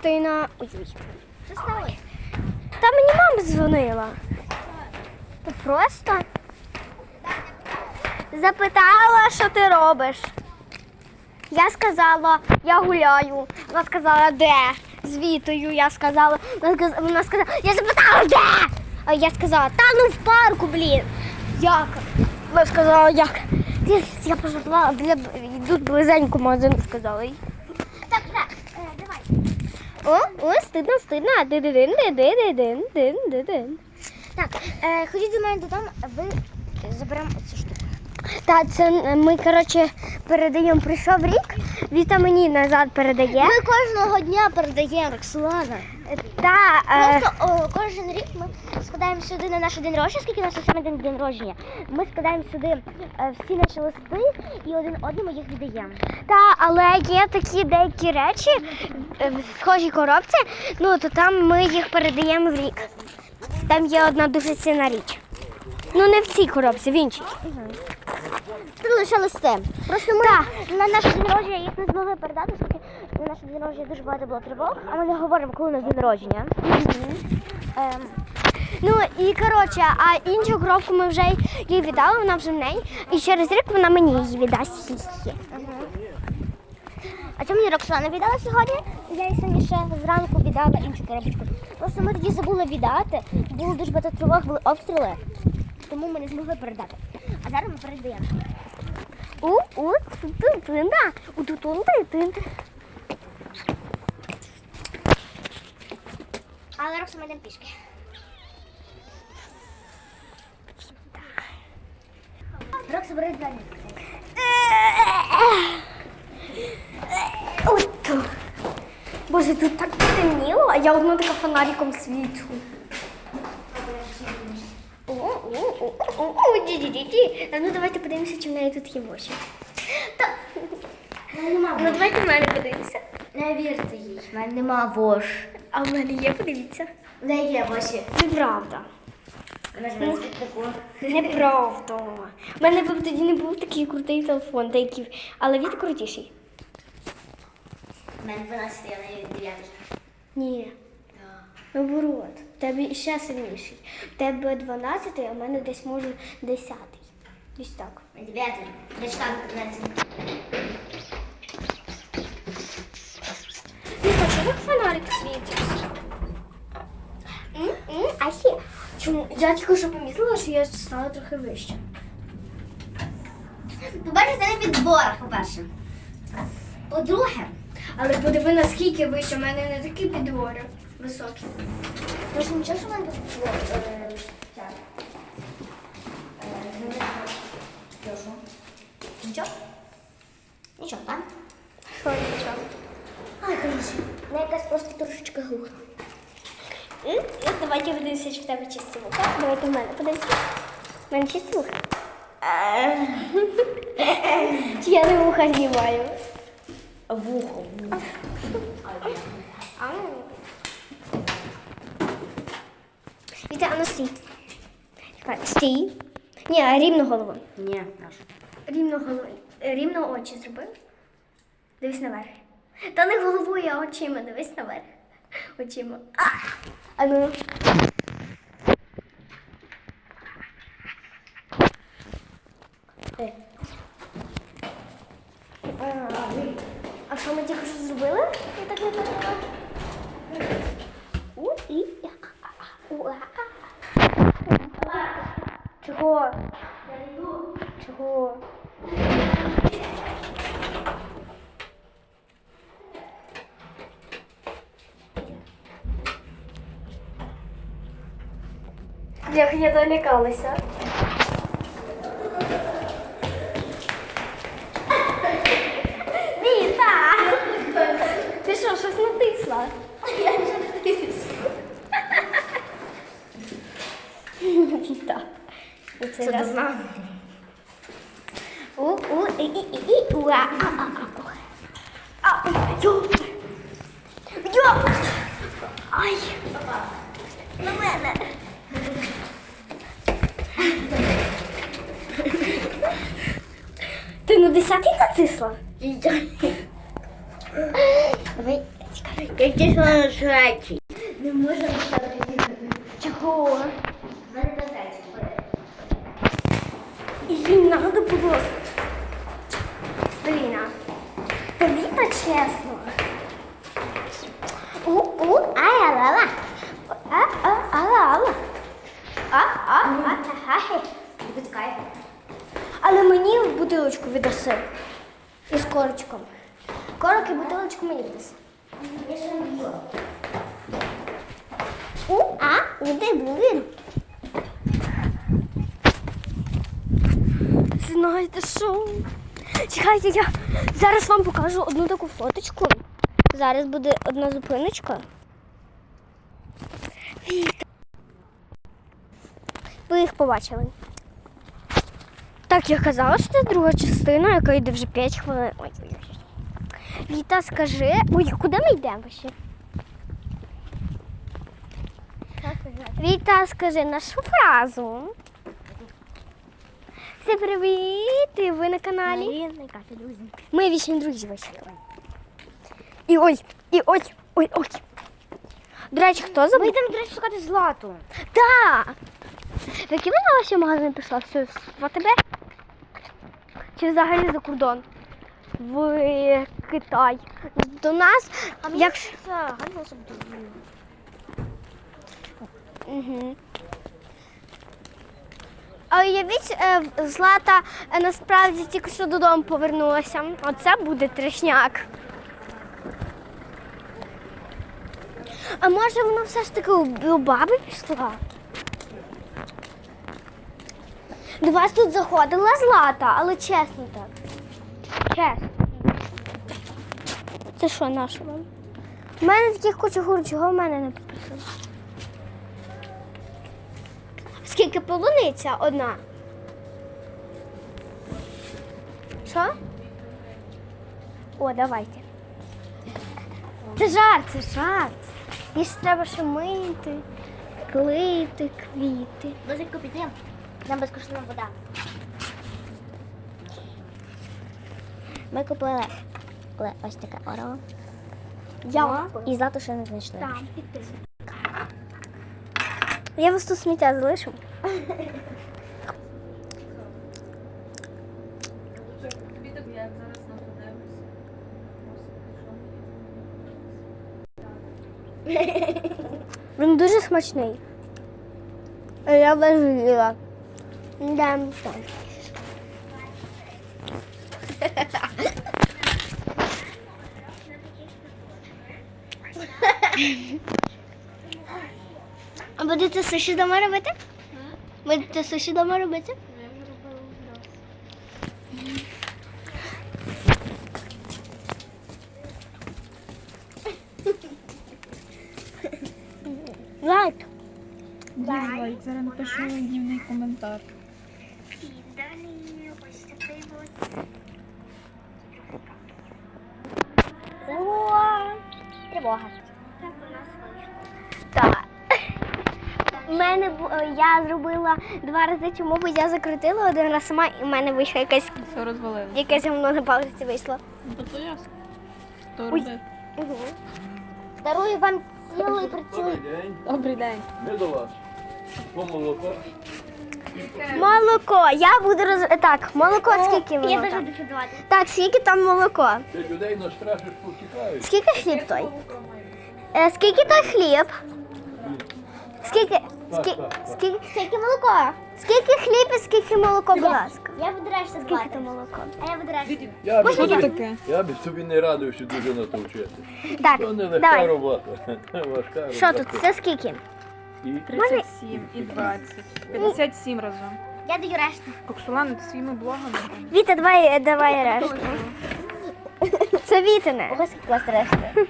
Стина. Ой, ой. Що сталося? Та мені мама дзвонила. То просто запитала, що ти робиш. Я сказала, я гуляю. Вона сказала, де? З Вітою я сказала. Вона сказала, я запитала, де? А я сказала, та ну в парку, блін. Як? Вона сказала, як? Я, я пожила, для, тут близенько магазин сказала. їй. Так, так, е, давай. О, о, стидно, стидно. Дин-ди-дин. Так, е, ходіть до мене додому, а ви заберемо цю штуку. Та це ми, коротше, передаємо. Прийшов рік, Віта мені назад передає. Ми кожного дня передаємо Роксолана. Та, е, Просто о, кожен рік ми складаємо сюди на наш день народження, скільки у нас саме день, день народження. Ми складаємо сюди е, всі наші листи і один одному їх віддаємо. та, але є такі деякі речі е, в схожій коробці, ну то там ми їх передаємо в рік. Там є одна дуже цінна річ. Ну не в цій коробці, в іншій. Тут лише листи. Просто ми на наш день народження їх не змогли передати, оскільки на наш день народження дуже багато було тривог, а ми не говоримо, коли у нас день народження. Ем, Ну і коротше, а іншу коробку ми вже їй віддали, вона вже в неї. І через рік вона мені її віддасть. Хі-хі. А чому мені Роксолана віддала сьогодні? Я їй сьогодні ще зранку віддала іншу коробочку. Просто ми тоді забули віддати, було дуже багато тривог, були обстріли, тому ми не змогли передати. А зараз ми передаємо. У, у, ту-ту-тинда, у ту-ту-тинда. Але Рокса ми йдемо пішки. Рокса, бери двері. Боже, тут так темніло, а я одна така фонариком свічу. Ну давайте подивимося, чи в неї тут є воші. Ну давайте в мене подивимося. Не вірте їй, в мене нема вош. А в мене є, подивіться. Не є воші. Неправда. Таку. Неправда. У мене б тоді не був такий крутий телефон, деякий, але він крутіший. У мене 12, я не 9. Ні. Наоборот, в тебе ще сильніший. В тебе 12, а в мене десь може 10. Десь так. 9. Я читала 15. Віка, що так фонарик світить? А ще. Чому? Я тільки що помітила, що я стала трохи вище. Побачите, це не підбор, по-перше. По-друге, Але подиви, наскільки вище, у мене не такі підбори високі. Тож нічого, що мене підбор. е, е, Нічого? Нічого, так? Що нічого? Ай, коротше, вона якась просто трошечки глуха. М, ну, Давайте подивимося, чи в тебе чисті вуха. Давайте в мене подивимося. В мене чисті вуха. Чи я не вуха знімаю? Вухо. А. Віта, а ну стій. Стій. Ні, рівно голову. Ні, наш. Рівно голову. Рівно очі зробив. Дивись наверх. Та не головою, а очима. Дивись наверх. Очима. А, а ну. Е. А, А що ми тільки що зробили? Я так не поняла. У, і, а, а, а, у, а, а. Чого? Чого? Як я залякалася. Віта! Ти що, щось натисла? Я вже натисла. Віта. І це Це раз. У, у, і, і, і, і, уа, а, а, а. А, йо. Йо. Ай. На мене. Ти на десятий натисла? Я- Давай, чекай. Який ж швидший. Не можемо їхати. Чого? Їй надо було. Блін. Та чесно. У, у, ая, ла, ла. А, а, ала, ала. А, а, а, а, хе. Відпускай. Але мені в бутилочку віддаси. Із корочком. Корок і не. У, а, іди, блин. Знаєте що? Чекайте, я зараз вам покажу одну таку фоточку. Зараз буде одна зупиночка. Ви їх побачили. Так, я казала, що це друга частина, яка йде вже 5 хвилин. Ой, ой, ой. Віта, скажи. Ой, куди ми йдемо ще? Віта, скажи нашу фразу. Всім привіт! І ви на каналі. Ми вічні друзі ваші. І ой, і ой, ой, ой. До речі, хто Ми забув? йдемо, до речі, шукати злату. Так! В який вона ваші магазин пішла? Все, в АТБ? Чи взагалі за кордон? В Китай. До нас, якщо... Гарно собі. Угу. А уявіть, е, Злата е, насправді тільки що додому повернулася. Оце буде трешняк. А може вона все ж таки у, у баби пішла? До вас тут заходила Злата, але чесно так. Чесно. Це що, наше вам? У мене таких куча гур, чого в мене не попросили? Скільки полуниця одна? Що? О, давайте. Це жарт, це жарт. Їх треба ще мити, клеїти квіти. Лозенько піди. Нам безкоштовна вода. Ми купили ось таке орео. Я І злату ще не знайшли. там підписуй. Я вас тут сміття залишу. Він дуже смачний. Я важила. Да, так. А будете суші дома робити? Будете суші дома робити? Лайк. Лайк, зараз напишу днівний коментар. О, тривога. У мене е, я зробила два рази чому, бо я закрутила один раз сама, і в мене вийшло якесь Все розвалило. якесь гамно на палиці вийшло. Ну то ясно. То Ой. робити. Угу. Дарую вам цілий прицілий. Добрий день. Ми до вас. По молоко. Молоко. Я буду роз... Так, молоко скільки Я воно теж там? буду. Так, скільки там молоко? Ти людей настрашиш, повтікають. Скільки хліб той? Е, скільки той хліб? Скільки? Скі... так, так. Скільки? Скільки молоко? Скільки хліб і скільки молоко, будь ласка? Я буду решта Скільки там молоко? А я буду решта. Я би, Що собі, таке? я би собі не радив, що дуже на то вчити. Так, То не легка давай. робота. Важка робота. Що тут? Це скільки? І 37 і 20. 57 разом. Я даю решту. Роксолана, ти своїми блогами. Віта, давай, давай решту. Це вітине. Ого, скільки у вас решти.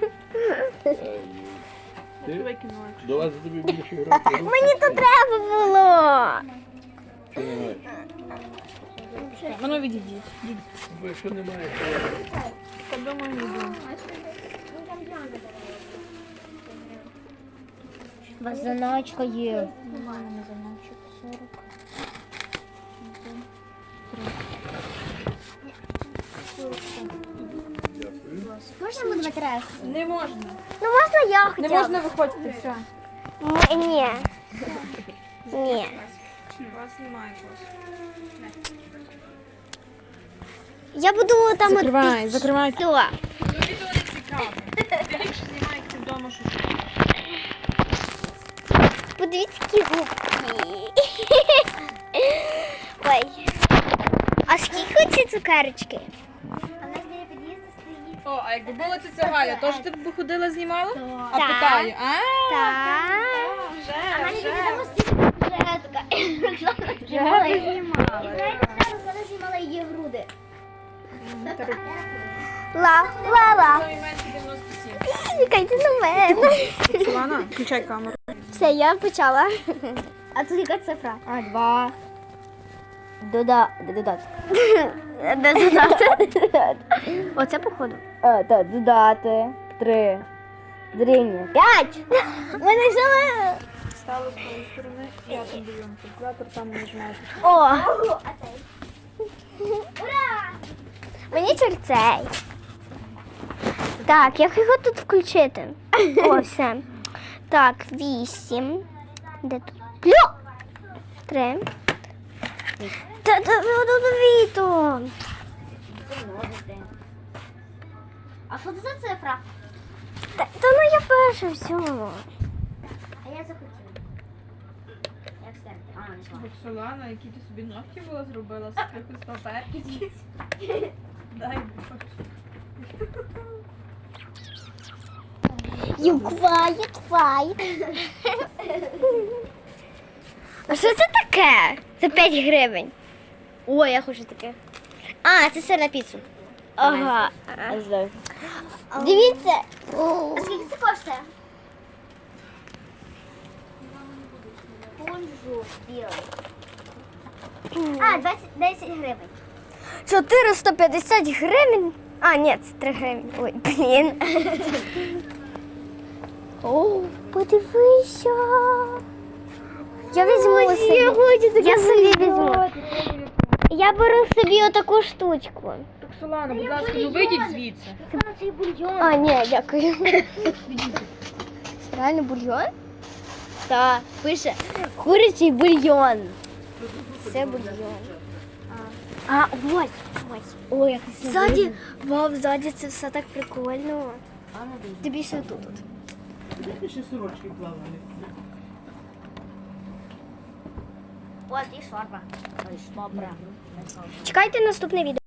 Ти, Викинула. до вас тобі більше грати. Мені то треба було. Що? Воно відійдіть. Бо Якщо немає, то Та думаю, не думаю. У вас заначка є. Немає мене заначок. 40. дякую. ласка. Можна буде матеріал? Не можна. Ну можна я Не можна виходити, все. М- Ні. Ні. Вас немає класу. Я буду там от Закривай, закривай. Що? Ну, відео не цікаво. Ви ліпше знімайте вдома щось. Подивіться, які губки. Ой. А скільки ці цукерочки? О, а якби була це Галя, теж ти б ходила знімала? А Так. питаю, а? Так. А мене Вже, стільки вже така. Знімала її. І знаєте, знімала її груди. Ла, ла, ла. 97. Чекайте на мене. Свана, включай камеру. Все, я почала. А тут яка цифра? А, два. Дода, додати. Де додати? Оце походу. А, так, додати. Три. Дрібні. П'ять. Мене взяли. Стало з твоєї сторони, я там даю калькулятор, там нажимаєш. О. Мені цей. Так, як його тут включити? О, все. Так, вісім. Де тут? Плю! Три. Та та віто. А що це за цифра? Та, та ну я перша всього. А я захотіла. Як стерти? А, не йшла. Роксолана, які ти собі ногті була зробила з якихось паперків. Дай. You quiet, quiet. А що це таке? Це 5 гривень. О, я хочу таке. А, це сир на піцу. Ага. Дивіться. А скільки це коштує? Кунжут білий. А, 20, 10 гривень. 450 гривень. А, ні, це 3 гривні. Ой, блін. О, подивися. Я візьму собі. Я собі візьму. Я беру собі отаку штучку. Роксолана, будь ласка, ну вийдіть звідси. Це бульйон. А, ні, дякую. Це реально бульйон? Так, пише курячий бульйон. Це бульйон. А, ось, ось. Ой, як ззаді, вау, ззаді це все так прикольно. Ти більше тут. тут. Ще сорочки плавали. От і шорба. Ой, шмобра. Чекайте наступне відео.